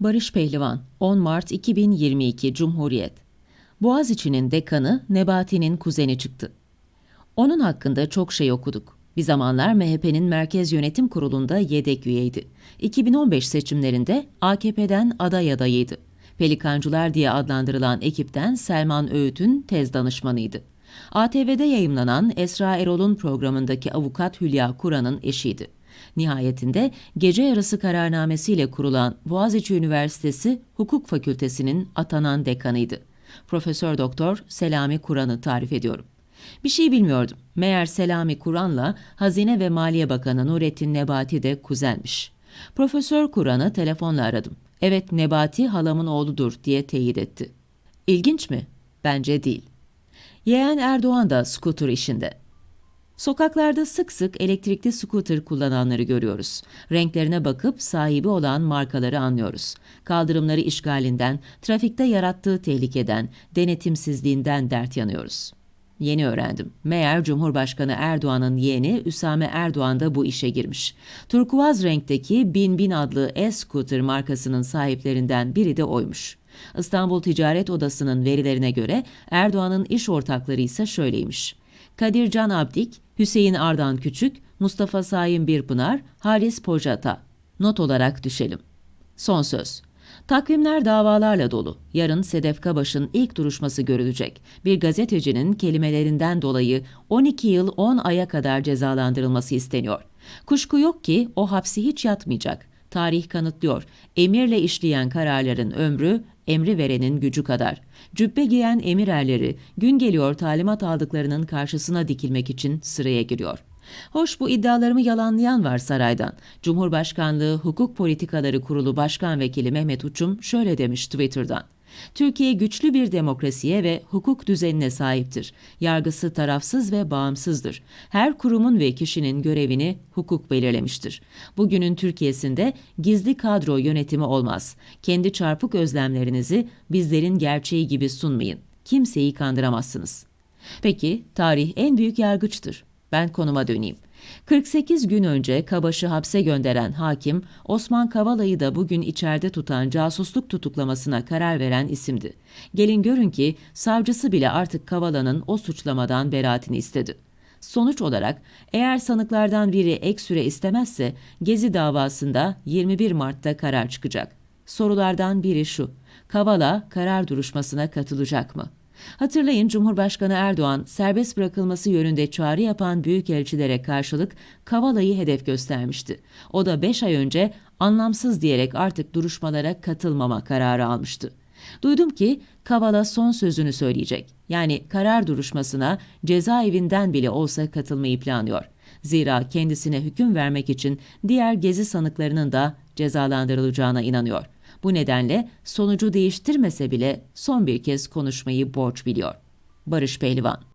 Barış Pehlivan, 10 Mart 2022 Cumhuriyet. Boğaziçi'nin dekanı Nebati'nin kuzeni çıktı. Onun hakkında çok şey okuduk. Bir zamanlar MHP'nin Merkez Yönetim Kurulu'nda yedek üyeydi. 2015 seçimlerinde AKP'den aday adayıydı. Pelikancılar diye adlandırılan ekipten Selman Öğüt'ün tez danışmanıydı. ATV'de yayımlanan Esra Erol'un programındaki avukat Hülya Kur'an'ın eşiydi. Nihayetinde gece yarısı kararnamesiyle kurulan Boğaziçi Üniversitesi Hukuk Fakültesinin atanan dekanıydı. Profesör Doktor Selami Kur'an'ı tarif ediyorum. Bir şey bilmiyordum. Meğer Selami Kur'an'la Hazine ve Maliye Bakanı Nurettin Nebati de kuzenmiş. Profesör Kur'an'ı telefonla aradım. Evet Nebati halamın oğludur diye teyit etti. İlginç mi? Bence değil. Yeğen Erdoğan da skuter işinde. Sokaklarda sık sık elektrikli scooter kullananları görüyoruz. Renklerine bakıp sahibi olan markaları anlıyoruz. Kaldırımları işgalinden, trafikte yarattığı tehlikeden, denetimsizliğinden dert yanıyoruz. Yeni öğrendim. Meğer Cumhurbaşkanı Erdoğan'ın yeğeni Üsame Erdoğan da bu işe girmiş. Turkuaz renkteki Bin Bin adlı e-scooter markasının sahiplerinden biri de oymuş. İstanbul Ticaret Odası'nın verilerine göre Erdoğan'ın iş ortakları ise şöyleymiş. Kadir Can Abdik, Hüseyin Ardan Küçük, Mustafa Saim Birpınar, Halis Pojata. Not olarak düşelim. Son söz. Takvimler davalarla dolu. Yarın Sedef Kabaş'ın ilk duruşması görülecek. Bir gazetecinin kelimelerinden dolayı 12 yıl 10 aya kadar cezalandırılması isteniyor. Kuşku yok ki o hapsi hiç yatmayacak. Tarih kanıtlıyor. Emirle işleyen kararların ömrü emri verenin gücü kadar. Cübbe giyen emir erleri gün geliyor talimat aldıklarının karşısına dikilmek için sıraya giriyor. Hoş bu iddialarımı yalanlayan var saraydan. Cumhurbaşkanlığı Hukuk Politikaları Kurulu Başkan Vekili Mehmet Uçum şöyle demiş Twitter'dan. Türkiye güçlü bir demokrasiye ve hukuk düzenine sahiptir. Yargısı tarafsız ve bağımsızdır. Her kurumun ve kişinin görevini hukuk belirlemiştir. Bugünün Türkiye'sinde gizli kadro yönetimi olmaz. Kendi çarpık özlemlerinizi bizlerin gerçeği gibi sunmayın. Kimseyi kandıramazsınız. Peki tarih en büyük yargıçtır. Ben konuma döneyim. 48 gün önce Kabaş'ı hapse gönderen hakim, Osman Kavala'yı da bugün içeride tutan casusluk tutuklamasına karar veren isimdi. Gelin görün ki savcısı bile artık Kavala'nın o suçlamadan beraatini istedi. Sonuç olarak eğer sanıklardan biri ek süre istemezse Gezi davasında 21 Mart'ta karar çıkacak. Sorulardan biri şu. Kavala karar duruşmasına katılacak mı? Hatırlayın Cumhurbaşkanı Erdoğan serbest bırakılması yönünde çağrı yapan büyükelçilere karşılık Kavala'yı hedef göstermişti. O da 5 ay önce anlamsız diyerek artık duruşmalara katılmama kararı almıştı. Duydum ki Kavala son sözünü söyleyecek. Yani karar duruşmasına cezaevinden bile olsa katılmayı planlıyor. Zira kendisine hüküm vermek için diğer gezi sanıklarının da cezalandırılacağına inanıyor. Bu nedenle sonucu değiştirmese bile son bir kez konuşmayı borç biliyor. Barış Pehlivan